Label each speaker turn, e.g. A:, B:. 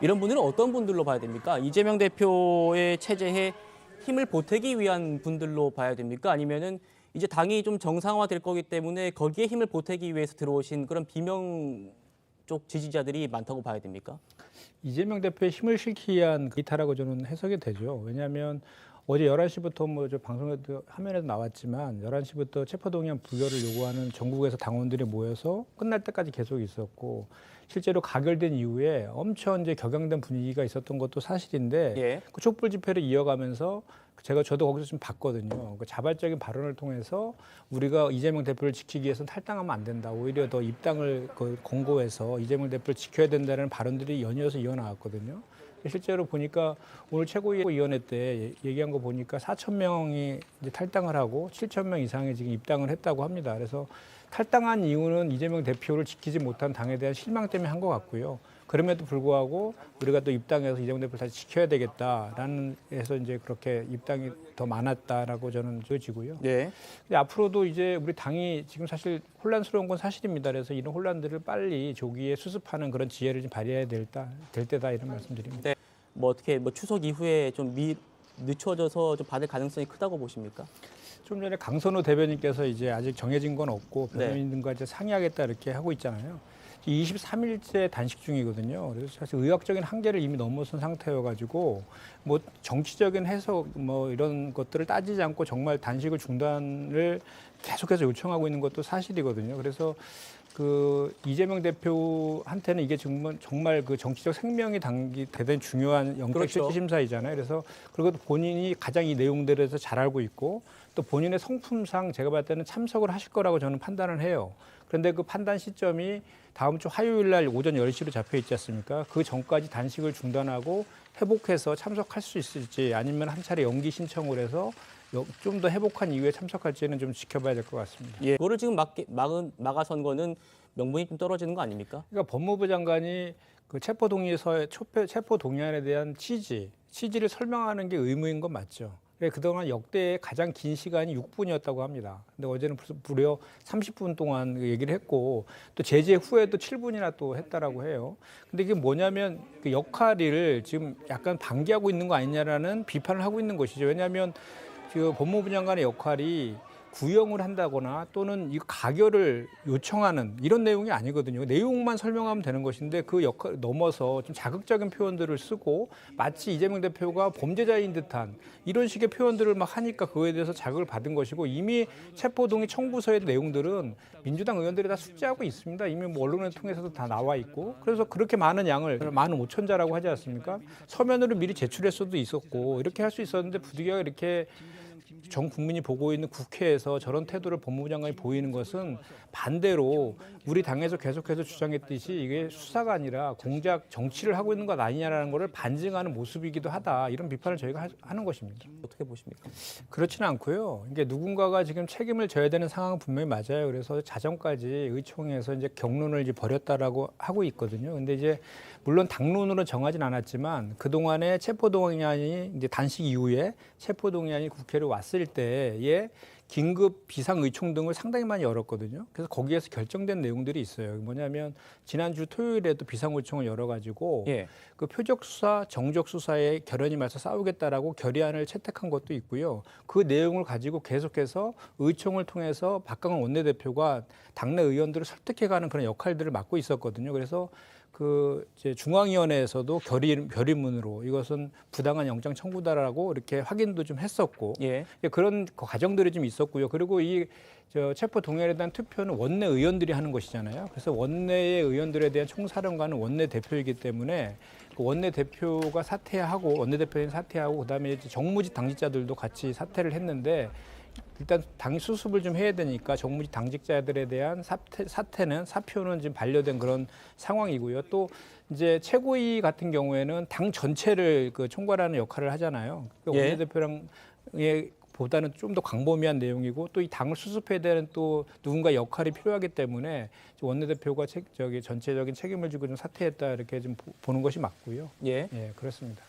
A: 이런 분들은 어떤 분들로 봐야 됩니까? 이재명 대표의 체제에 힘을 보태기 위한 분들로 봐야 됩니까? 아니면은 이제 당이 좀 정상화될 거기 때문에 거기에 힘을 보태기 위해서 들어오신 그런 비명 쪽 지지자들이 많다고 봐야 됩니까?
B: 이재명 대표의 힘을 실기 위한 기타라고 저는 해석이 되죠. 왜냐하면 어제 11시부터 뭐 저 방송에도 화면에도 나왔지만 11시부터 체포동의안 부결을 요구하는 전국에서 당원들이 모여서 끝날 때까지 계속 있었고 실제로 가결된 이후에 엄청 이제 격양된 분위기가 있었던 것도 사실인데
A: 예.
B: 그 촛불 집회를 이어가면서 제가 저도 거기서 좀 봤거든요. 그 자발적인 발언을 통해서 우리가 이재명 대표를 지키기 위해서 탈당하면 안 된다. 오히려 더 입당을 그 권고해서 이재명 대표를 지켜야 된다는 발언들이 연이어서 이어나왔거든요. 실제로 보니까 오늘 최고위원회 때 얘기한 거 보니까 4천 명이 이제 탈당을 하고 7천 명 이상이 지금 입당을 했다고 합니다. 그래서 탈당한 이유는 이재명 대표를 지키지 못한 당에 대한 실망 때문에 한 것 같고요. 그럼에도 불구하고 우리가 또 입당해서 이재명 대표를 다시 지켜야 되겠다라는 해서 이제 그렇게 입당이 더 많았다라고 저는 보여지고요.
A: 네.
B: 근데 앞으로도 이제 우리 당이 지금 사실 혼란스러운 건 사실입니다. 그래서 이런 혼란들을 빨리 조기에 수습하는 그런 지혜를 좀 발휘해야 될, 다, 될 때다 이런 말씀드립니다.
A: 뭐 어떻게 뭐 추석 이후에 좀 미, 늦춰져서 좀 받을 가능성이 크다고 보십니까?
B: 좀 전에 강선우 대변인께서 이제 아직 정해진 건 없고
A: 네.
B: 변호인들과 이제 상의하겠다 이렇게 하고 있잖아요. 23일째 단식 중이거든요. 그래서 사실 의학적인 한계를 이미 넘어선 상태여가지고 뭐 정치적인 해석 뭐 이런 것들을 따지지 않고 정말 단식을 중단을 계속해서 요청하고 있는 것도 사실이거든요. 그래서 그 이재명 대표한테는 이게 정말 정말 그 정치적 생명이 담기 대단히 중요한 영적
A: 그렇죠.
B: 실질 심사이잖아요. 그래서 그리고 또 본인이 가장 이 내용들에 대해서 잘 알고 있고 또 본인의 성품상 제가 봤을 때는 참석을 하실 거라고 저는 판단을 해요. 그런데 그 판단 시점이 다음 주 화요일 날 오전 10시로 잡혀 있지 않습니까? 그 전까지 단식을 중단하고 회복해서 참석할 수 있을지 아니면 한 차례 연기 신청을 해서 좀 더 회복한 이후에 참석할지는 좀 지켜봐야 될 것 같습니다.
A: 예. 그거를 지금 막, 막은, 막아선 거는 명분이 좀 떨어지는 거 아닙니까?
B: 그러니까 법무부 장관이 그 체포 동의서의 체포 동의안에 대한 취지, 취지를 설명하는 게 의무인 건 맞죠. 그동안 역대 가장 긴 시간이 6분이었다고 합니다. 근데 어제는 무려- 무려 30분 동안 그 얘기를 했고 또 제재 후에도 7분이나 또 했다라고 해요. 근데 이게 뭐냐면 그 역할을 지금 약간 방기하고 있는 거 아니냐라는 비판을 하고 있는 것이죠. 왜냐하면 그 법무부 장관의 역할이 구형을 한다거나 또는 이 가결을 요청하는 이런 내용이 아니거든요. 내용만 설명하면 되는 것인데 그 역할 넘어서 좀 자극적인 표현들을 쓰고 마치 이재명 대표가 범죄자인 듯한 이런 식의 표현들을 막 하니까 그거에 대해서 자극을 받은 것이고 이미 체포동의 청구서의 내용들은 민주당 의원들이 다 숙지하고 있습니다. 이미 뭐 언론을 통해서도 다 나와 있고 그래서 그렇게 많은 양을 많은 오천 자라고 하지 않습니까? 서면으로 미리 제출할 수도 있었고 이렇게 할 수 있었는데 부득이하게 이렇게 전 국민이 보고 있는 국회에서 저런 태도를 법무부 장관이 보이는 것은 반대로 우리 당에서 계속해서 주장했듯이 이게 수사가 아니라 공작 정치를 하고 있는 것 아니냐라는 것을 반증하는 모습이기도 하다 이런 비판을 저희가 하- 하는 것입니다.
A: 어떻게 보십니까?
B: 그렇지는 않고요. 이게 누군가가 지금 책임을 져야 되는 상황은 분명히 맞아요. 그래서 자정까지 의총에서 이제 경론을 이제 벌였다라고 하고 있거든요. 근데 이제 물론 당론으로 정하진 않았지만 그 동안에 체포 동의안이 이제 단식 이후에 체포 동의안이 국회로 왔을 때에 긴급 비상의총 등을 상당히 많이 열었거든요. 그래서 거기에서 결정된 내용들이 있어요. 뭐냐면 지난주 토요일에도 비상의총을 열어가지고
A: 예.
B: 그 표적 수사, 정적 수사에 결연이 맞서 싸우겠다라고 결의안을 채택한 것도 있고요. 그 내용을 가지고 계속해서 의총을 통해서 박강원 원내대표가 당내 의원들을 설득해가는 그런 역할들을 맡고 있었거든요. 그래서 그 이제 중앙위원회에서도 결의 결의문으로 이것은 부당한 영장 청구다라고 이렇게 확인도 좀 했었고
A: 예.
B: 예, 그런 그 과정들이 좀 있었고요. 그리고 이 저 체포 동의안에 대한 투표는 원내 의원들이 하는 것이잖아요. 그래서 원내의 의원들에 대한 총사령관은 원내 대표이기 때문에 그 원내 대표가 사퇴하고 원내 대표인 사퇴하고 그다음에 이제 정무직 당직자들도 같이 사퇴를 했는데 일단 당 수습을 좀 해야 되니까 정무직 당직자들에 대한 사퇴, 사퇴는 사표는 지금 반려된 그런 상황이고요. 또 이제 최고위 같은 경우에는 당 전체를 그 총괄하는 역할을 하잖아요. 그러니까
A: 예.
B: 원내대표랑의 보다는 좀 더 광범위한 내용이고 또 이 당을 수습해야 되는 또 누군가 역할이 필요하기 때문에 원내대표가 책, 저기 전체적인 책임을 지고 좀 사퇴했다 이렇게 좀 보- 보는 것이 맞고요.
A: 예.
B: 예, 그렇습니다.